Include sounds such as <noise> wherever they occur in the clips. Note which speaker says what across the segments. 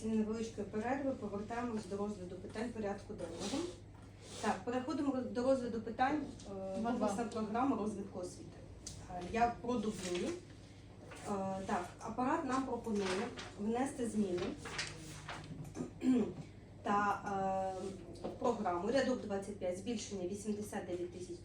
Speaker 1: після невеличкої перерви повертаємось до розгляду питань порядку денного. Так, переходимо до розгляду питань е,
Speaker 2: Два-два.
Speaker 1: програма розвитку освіти. Е, Я продублюю. Е, Так, апарат нам пропонує внести зміни <clears throat> та в програму рядок 25 збільшення 89 тисяч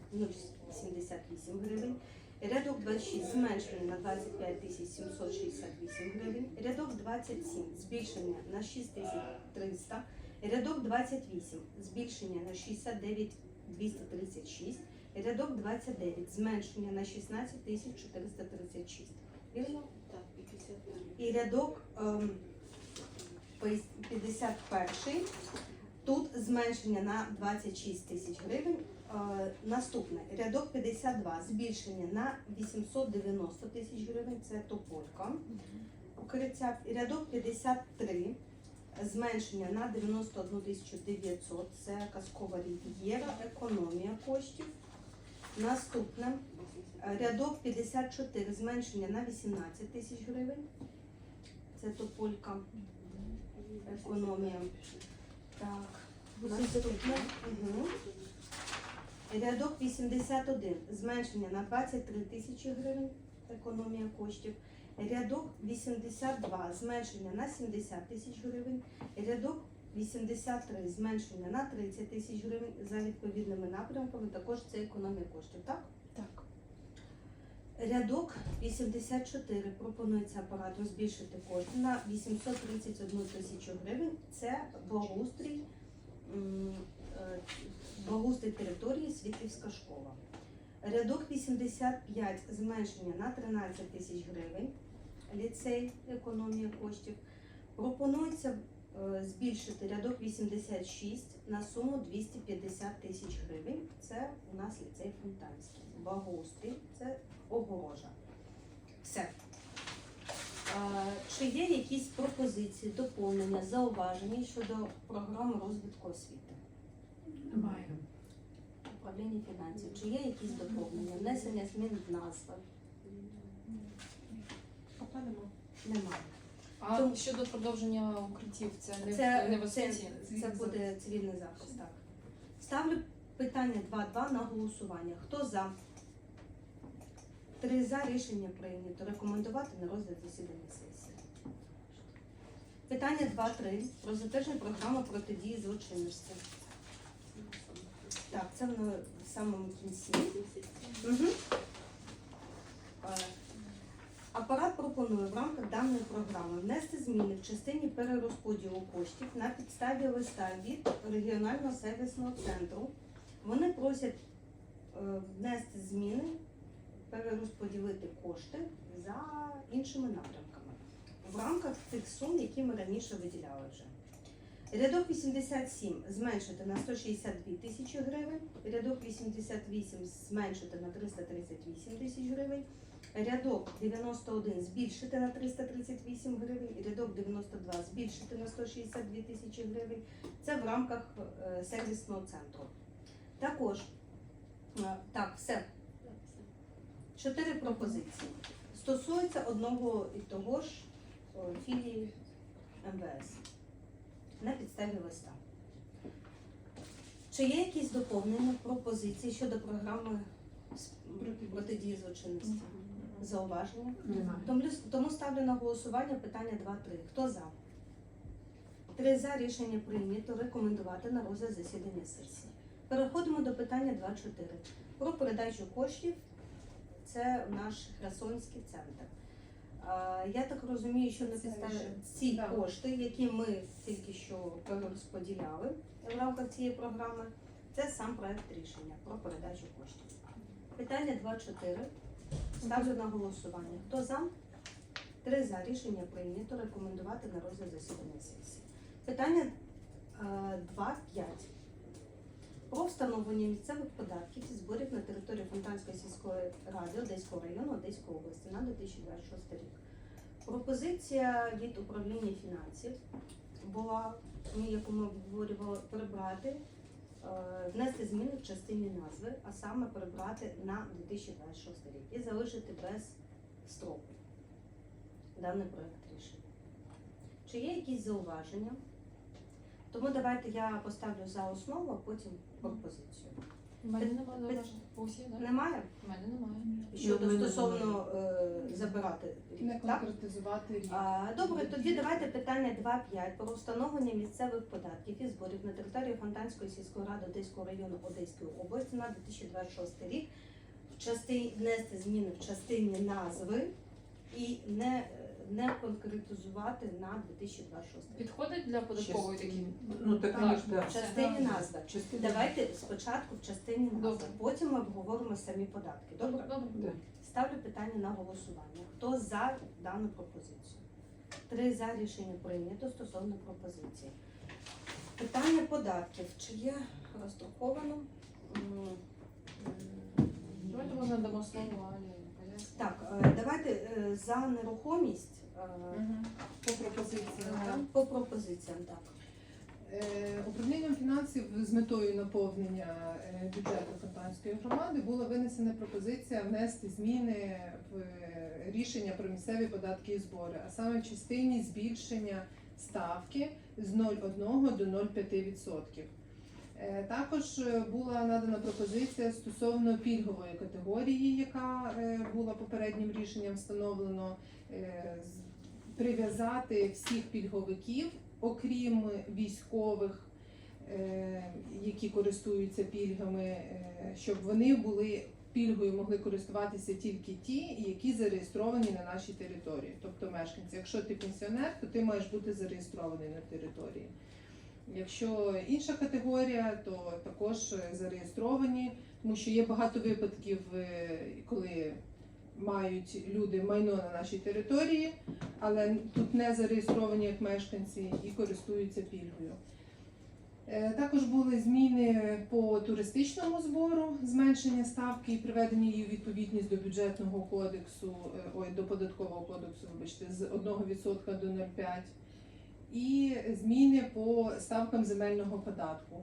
Speaker 1: 078 гривень. Рядок 26 зменшення на 25 тисяч 768 гривень. Рядок 27 збільшення на 6 тисяч 300. Рядок 28 збільшення на 69 236. Рядок 29 зменшення на 16 тисяч 436. Вірно?
Speaker 2: Так, і
Speaker 1: рядок ем, пи- 51 тут зменшення на 26 тисяч гривень. Е, наступне рядок 52 збільшення на 890 тисяч гривень. Це тополька. Укриття. Рядок 53 зменшення на 91 тисячу 900. Це казкова рів'єра, економія коштів. Наступне Рядок 54, зменшення на 18 тисяч гривень. Це тополька, економія. Так, наступне. Угу. Рядок 81, зменшення на 23 тисячі гривень, економія коштів. Рядок 82, зменшення на 70 тисяч гривень. Рядок 83, зменшення на 30 тисяч гривень за відповідними напрямками. Також це економія коштів, так?
Speaker 2: Так.
Speaker 1: Рядок 84 пропонується апарату збільшити кошти на 831 тисячу гривень. Це благоустрій, благоустрій території Світлівська школа. Рядок 85 зменшення на 13 тисяч гривень. Ліцей економія коштів. Пропонується е, збільшити рядок 86 на суму 250 тисяч гривень. Це у нас ліцей Фонтанський. Благоустрій це огорожа. Все. Е, Чи є якісь пропозиції, доповнення, зауваження щодо програми розвитку освіти?
Speaker 2: Немає.
Speaker 1: Управління фінансів. Чи є якісь доповнення, внесення змін в назви?
Speaker 2: Поки нема.
Speaker 1: Немає.
Speaker 3: А
Speaker 1: Тому-
Speaker 3: щодо продовження укриттів, це не,
Speaker 1: Це,
Speaker 3: в- не в
Speaker 1: це,
Speaker 3: освіті?
Speaker 1: це буде цивільний захист, так. Ставлю питання 2.2 на голосування. Хто за? Три за рішення прийнято. Рекомендувати на розгляд засідання сесії. Питання 2.3 про затвердження програми протидії злочинності. Це воно в самому кінці. Угу. Апарат пропонує в рамках даної програми внести зміни в частині перерозподілу коштів на підставі листа від регіонального сервісного центру. Вони просять е, внести зміни, перерозподілити кошти за іншими напрямками в рамках тих сум, які ми раніше виділяли вже. Рядок 87 зменшити на 162 тисячі гривень, рядок 88 зменшити на 338 тисяч гривень, рядок 91 збільшити на 338 гривень, рядок 92 збільшити на 162 тисячі гривень. Це в рамках е, сервісного центру. Також, е, так, все, чотири пропозиції. Стосується одного і того ж е, філії МВС на підставі листа. Чи є якісь доповнення, пропозиції щодо програми протидії злочинності? Зауваження?
Speaker 2: Немає.
Speaker 1: Тому, тому ставлю на голосування питання 2-3. Хто за? Три за рішення прийнято рекомендувати на розгляд засідання сесії. Переходимо до питання 2-4. Про передачу коштів. Це наш Херсонський центр. Я так розумію, що на підставі ці
Speaker 2: да.
Speaker 1: кошти, які ми тільки що перерозподіляли в рамках цієї програми, це сам проект рішення про передачу коштів. Питання 2-4. Ставлю на голосування. Хто за? Три за рішення прийнято. Рекомендувати на розгляд засідання сесії. Питання е, 2.5. Про встановлення місцевих податків і зборів на території Фонтанської сільської ради Одеського району Одеської області на 2026 рік. Пропозиція від управління фінансів була, ми, яку ми обговорювали, прибрати, е, внести зміни в частині назви, а саме прибрати на 2026 рік і залишити без строку даний проект рішення. Чи є якісь зауваження? Тому давайте я поставлю за основу, а потім пропозицію.
Speaker 3: У мене немає зауважень. У всіх, так?
Speaker 1: Немає?
Speaker 3: У мене немає.
Speaker 1: Щодо стосовно е, забирати
Speaker 2: Не
Speaker 1: так?
Speaker 2: конкретизувати рік.
Speaker 1: А, Добре, тоді давайте питання 2.5 про встановлення місцевих податків і зборів на території Фонтанської сільської ради Одеського району Одеської області на 2026 рік в частині внести зміни в частині назви і не, не конкретизувати на 2026 рік.
Speaker 3: Підходить для податкової такі?
Speaker 4: Ну так,
Speaker 3: Так.
Speaker 4: конечно, да.
Speaker 1: В частині назви.
Speaker 4: Частина.
Speaker 1: Давайте спочатку в частині назви,
Speaker 3: Добре.
Speaker 1: потім ми обговоримо самі податки. Добре?
Speaker 3: Добре.
Speaker 4: Да.
Speaker 1: Ставлю питання на голосування. Хто за дану пропозицію? Три за рішення прийнято стосовно пропозиції. Питання податків. Чи є? М, м,
Speaker 3: Давайте може дамо слово Алі.
Speaker 1: Так, е, давайте е, за нерухомість е,
Speaker 2: По пропозиціям, так?
Speaker 1: по пропозиціям. Так.
Speaker 2: Е, Управлінням фінансів з метою наповнення е, бюджету Фонтанської громади була винесена пропозиція внести зміни в е, рішення про місцеві податки і збори, а саме в частині збільшення ставки з 0,1 до 0,5%. Е, Також е, була надана пропозиція стосовно пільгової категорії, яка е, була попереднім рішенням встановлено, е, прив'язати всіх пільговиків, окрім військових, е, які користуються пільгами, е, щоб вони були пільгою могли користуватися тільки ті, які зареєстровані на нашій території, тобто мешканці. Якщо ти пенсіонер, то ти маєш бути зареєстрований на території. Якщо інша категорія, то також зареєстровані, тому що є багато випадків, е, коли мають люди майно на нашій території, але тут не зареєстровані як мешканці і користуються пільгою. Е, Також були зміни по туристичному збору, зменшення ставки і приведення її відповідність до бюджетного кодексу, е, ой, до податкового кодексу, вибачте, з 1% до 0,5 і зміни по ставкам земельного податку.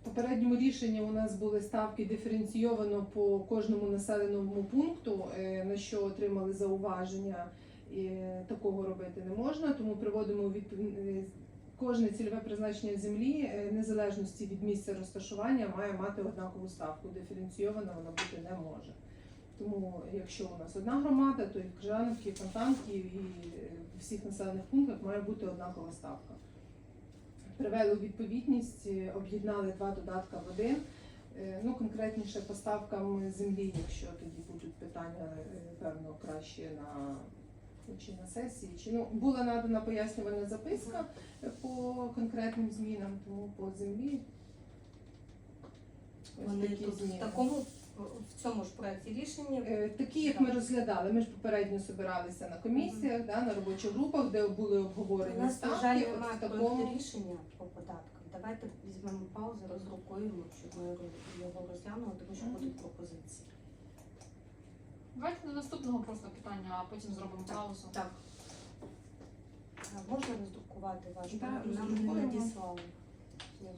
Speaker 2: В попередньому рішенні у нас були ставки диференційовано по кожному населеному пункту, е, на що отримали зауваження. І такого робити не можна, тому приводимо у е, кожне цільове призначення землі, е, незалежності від місця розташування, має мати однакову ставку. Диференційована вона бути не може. Тому, якщо у нас одна громада, то і в Крижановці, і в Фонтанці, і в всіх населених пунктах має бути однакова ставка. Привели у відповідність, е, об'єднали два додатка в один. Е, Ну, конкретніше по ставкам землі, якщо тоді будуть питання, е, певно, краще на чи на сесії, чи ну була надана пояснювальна записка по конкретним змінам, тому по землі. ось
Speaker 1: Вони
Speaker 2: такі
Speaker 1: тут в такому в цьому ж проєкті рішення.
Speaker 2: Е, Такі, як ми розглядали, ми ж попередньо збиралися на комісіях, да, на робочих групах, де були
Speaker 1: У
Speaker 2: обговорені
Speaker 1: нас, на жаль,
Speaker 2: ставки.
Speaker 1: Немає рішення по податкам. Давайте візьмемо паузу, роздрукуємо, щоб ми його розглянули, тому що будуть пропозиції.
Speaker 3: Давайте до наступного просто питання, а потім зробимо паузу.
Speaker 1: Так. А можна роздрукувати ваш
Speaker 2: Так,
Speaker 1: проект? Нам не
Speaker 2: роздрукуємо.
Speaker 1: надіслали. Я.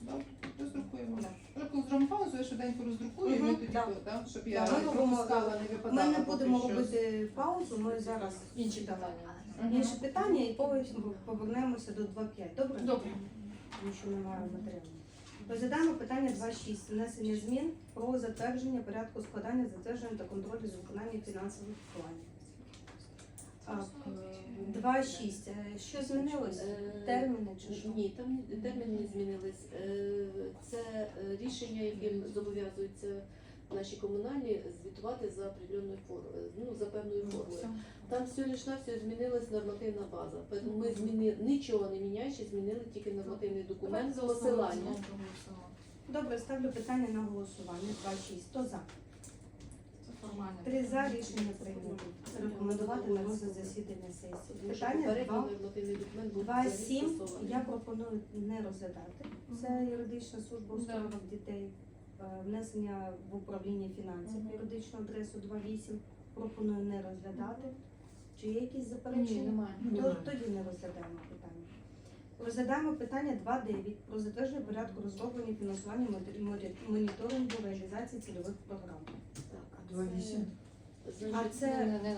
Speaker 2: Добре, роздрукуємо. Коли зробимо паузу, я швиденько роздрукую, і ми
Speaker 1: Мгм,
Speaker 2: тоді,
Speaker 1: да.
Speaker 2: да, щоб я
Speaker 1: Да, ми
Speaker 2: не
Speaker 1: робимо-
Speaker 2: пропускала, не випадала.
Speaker 1: Ми не
Speaker 2: поки
Speaker 1: будемо
Speaker 2: що.
Speaker 1: робити паузу, ми зараз
Speaker 3: Інші питання.
Speaker 2: Мгм.
Speaker 1: інші питання і потім повернемося до 2.5. Добре?
Speaker 3: Добре.
Speaker 1: Тому що немає матеріалу. Розглядаємо питання 2.6. Внесення змін про затвердження порядку складання, затвердження та контролю за виконанням фінансових планів. Е, 2.6. Е, Що змінилось?
Speaker 5: Е,
Speaker 1: Терміни чи що?
Speaker 5: Ні, там ні- терміни не змінились. Е, Це е, рішення, яким зобов'язуються наші комунальні звітувати за определеною формою, ну за певною формою. Там все лиш на все змінилась нормативна база. Тому ми змінили нічого не міняючи, змінили тільки нормативний документ з посилання.
Speaker 1: Добре, ставлю питання на голосування. 2.6. Хто за? Три за рішення прийнято. Рекомендувати на розгляд засідання сесії. Питання 2.
Speaker 5: нормативний документ був
Speaker 1: 2.7 я пропоную не розглядати. Це юридична служба у
Speaker 3: Да.
Speaker 1: справах дітей, е, внесення в управління фінансів,
Speaker 3: Мгм.
Speaker 1: юридичну адресу 2.8 пропоную не розглядати. Чи є якісь
Speaker 3: Ні,
Speaker 1: заперечення?
Speaker 3: немає.
Speaker 1: То-
Speaker 4: Немає.
Speaker 1: Тоді не розглядаємо питання. Розглядаємо питання 2.9 про затвердження порядку розроблення і фінансування модер- моніторингу реалізації цільових програм.
Speaker 5: Так, а це-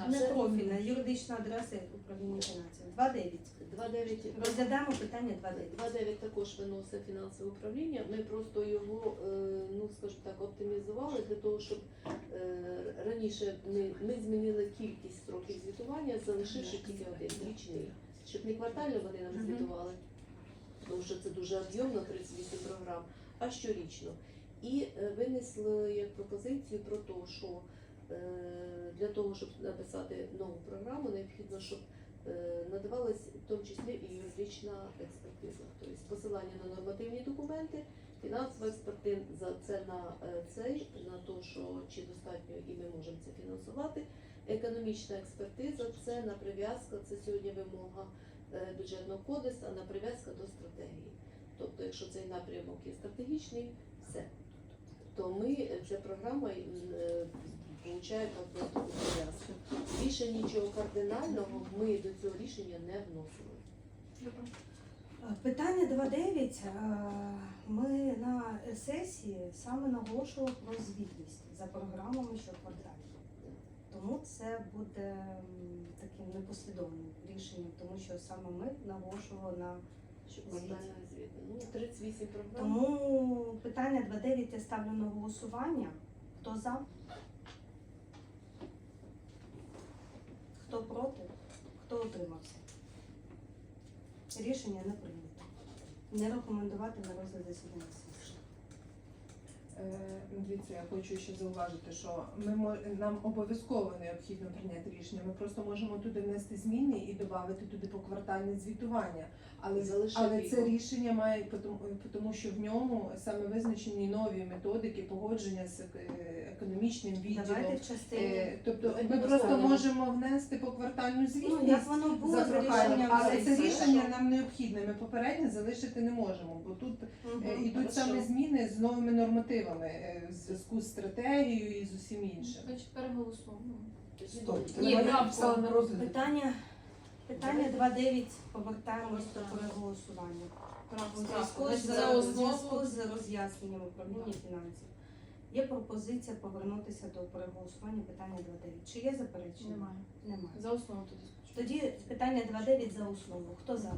Speaker 3: Не,
Speaker 1: профільна юридична адреса управління фінансів. 2.9.
Speaker 5: 2.9
Speaker 1: Розглядаємо питання 2.9.
Speaker 5: 2.9 також виносить фінансове управління. Ми просто його, е, ну скажімо так, оптимізували для того, щоб е, раніше ми, ми змінили кількість строків звітування, залишивши тільки один річний, щоб не квартально вони нам звітували, тому що це дуже об'ємно 38 програм, а щорічно. І е, винесли як пропозицію про те, що е, для того, щоб написати нову програму, необхідно, щоб е, надавалась в тому числі і юридична експертиза, тобто посилання на нормативні документи, фінансова експертиза це на цей, на те, що чи достатньо і ми можемо це фінансувати. Економічна експертиза це на прив'язка, це сьогодні вимога бюджетного кодексу, а на прив'язка до стратегії. Тобто, якщо цей напрямок є стратегічний, все. То ми, е, ця програма е, получає як би таку прив'язку. Більше нічого кардинального ми до цього рішення не вносили.
Speaker 1: Е, Питання 2.9. Е, Ми на сесії саме наголошували про звітність за програмами щоквартальні. Тому це буде таким непослідовним рішенням, тому що саме ми наголошували на
Speaker 5: Щоб квартальна звітна. Ну, 38 програм.
Speaker 1: тому питання 2.9 я ставлю на голосування. Хто за? Хто проти? Хто утримався? Рішення не прийнято. Не рекомендувати на розгляд засідання
Speaker 2: Дивіться, я хочу ще зауважити, що ми нам обов'язково необхідно прийняти рішення. Ми просто можемо туди внести зміни і додати туди поквартальне звітування. Але,
Speaker 5: Залишити
Speaker 2: але це
Speaker 5: його.
Speaker 2: рішення має тому, тому, що в ньому саме визначені нові методики погодження з е, економічним відділом.
Speaker 1: Давайте в частині.
Speaker 2: Е, Тобто ми просто можемо внести поквартальну
Speaker 1: Ну, як воно було
Speaker 2: за
Speaker 1: за
Speaker 2: але це рішення нам необхідне. Ми попереднє залишити не можемо, бо тут. Е, Ідуть
Speaker 5: Хорошо.
Speaker 2: саме зміни з новими нормативами е, в зв'язку з стратегією і з усім іншим.
Speaker 3: Значить, Ні,
Speaker 2: на розгляд.
Speaker 1: Питання, питання 2.9 повертаємось до переголосування. У зв'язку з,
Speaker 3: За
Speaker 1: у зв'язку
Speaker 3: основу.
Speaker 1: з роз'ясненням управління фінансів. Є пропозиція повернутися до переголосування питання 2.9. Чи є заперечення?
Speaker 3: Немає.
Speaker 1: Немає.
Speaker 3: За основу тоді спочатку.
Speaker 1: Тоді питання 2.9 за основу. Хто за?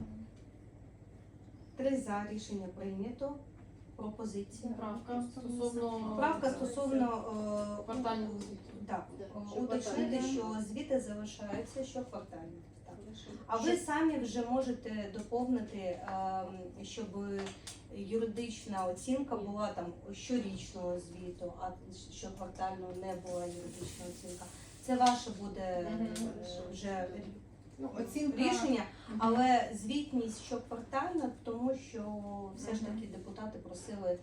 Speaker 1: Три за рішення прийнято. Пропозиція.
Speaker 3: Правка стосовно
Speaker 1: Правка стосовно е,
Speaker 3: квартального звіту.
Speaker 1: Так,
Speaker 5: Да,
Speaker 1: е,
Speaker 5: що
Speaker 1: уточнити,
Speaker 5: квартальний.
Speaker 1: що звіти залишаються щоквартально. Так. А ви самі вже можете доповнити, ем, щоб юридична оцінка була там щорічного звіту, а щоквартально не була юридична оцінка. Це ваше буде
Speaker 3: Мгм.
Speaker 1: е, вже
Speaker 2: Ну, оцінка
Speaker 1: рішення, але звітність щоквартальна, тому що все ж таки депутати просили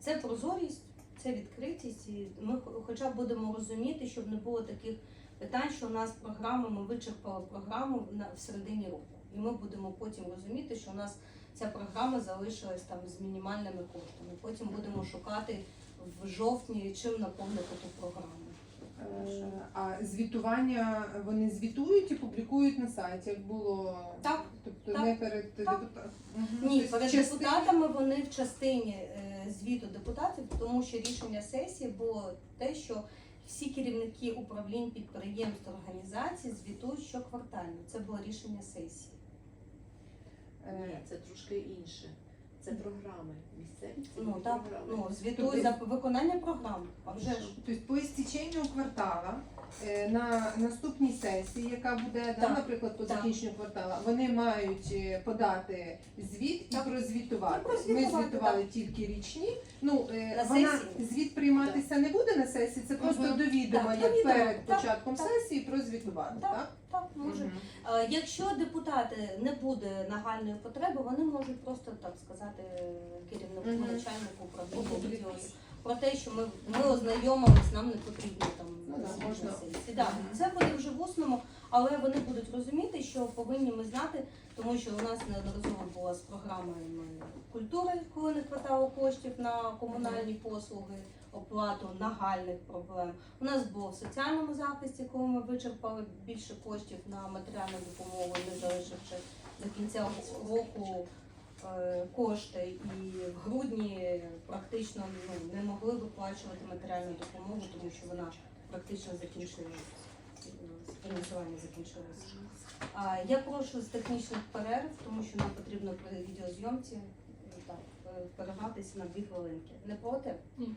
Speaker 1: це прозорість, це відкритість, і ми хоча б будемо розуміти, щоб не було таких питань, що у нас програма, ми вичерпали програму на в середині року. І ми будемо потім розуміти, що у нас ця програма залишилась там з мінімальними коштами. Потім будемо шукати в жовтні, чим наповнити ту програму.
Speaker 2: Е, а звітування вони звітують і публікують на сайті, як було
Speaker 1: Так,
Speaker 2: тобто
Speaker 1: так,
Speaker 2: не перед
Speaker 1: так.
Speaker 2: депутатом.
Speaker 1: Ні,
Speaker 2: Тобто
Speaker 1: перед
Speaker 2: частина-
Speaker 1: депутатами вони в частині е, звіту депутатів, тому що рішення сесії було те, що всі керівники управлінь підприємств організацій звітують щоквартально. Це було рішення сесії.
Speaker 2: Е,
Speaker 5: Ні, це трошки інше. Це програми місцеві. Це
Speaker 1: Ну так, ну звітують за виконання програм. А вже ж
Speaker 2: Тобто по істеченню квартала е, на наступній сесії, яка буде, да,
Speaker 1: Так.
Speaker 2: наприклад, по
Speaker 1: Так.
Speaker 2: закінченню квартала, вони мають е, подати звіт
Speaker 1: Так.
Speaker 2: і прозвітувати.
Speaker 1: І прозвітувати,
Speaker 2: Ми звітували тільки річні. Ну, е,
Speaker 1: На
Speaker 2: вона
Speaker 1: сесії?
Speaker 2: звіт прийматися не буде на сесії, це просто
Speaker 1: Мгм.
Speaker 2: до відома,
Speaker 1: Так,
Speaker 2: як
Speaker 1: до відома.
Speaker 2: перед
Speaker 1: Так,
Speaker 2: початком
Speaker 1: так.
Speaker 2: сесії прозвітувати.
Speaker 1: Так.
Speaker 2: Так?
Speaker 1: Може. Е, Якщо депутати не буде нагальної потреби, вони можуть просто так сказати керівнику
Speaker 2: Мгм.
Speaker 1: начальнику управління
Speaker 2: Опублікуй.
Speaker 1: відділу про те, що ми, ми ознайомились, нам не потрібно там
Speaker 2: Ну да, можна.
Speaker 1: на сесії. Да,
Speaker 2: Мгм.
Speaker 1: Це буде вже в усному, але вони будуть розуміти, що повинні ми знати, тому що у нас неодноразово була з програмою культури, коли не вистачало коштів на комунальні послуги, оплату нагальних проблем. У нас було в соціальному захисті, коли ми вичерпали більше коштів на матеріальну допомогу, не залишивши до кінця року е, кошти. І в грудні практично ну, не могли виплачувати матеріальну допомогу, тому що вона практично закінчилася. фінансування закінчилося. Я прошу з технічних перерв, тому що нам потрібно при відеозйомці е, перерватися на дві хвилинки. Не проти?
Speaker 3: Ні.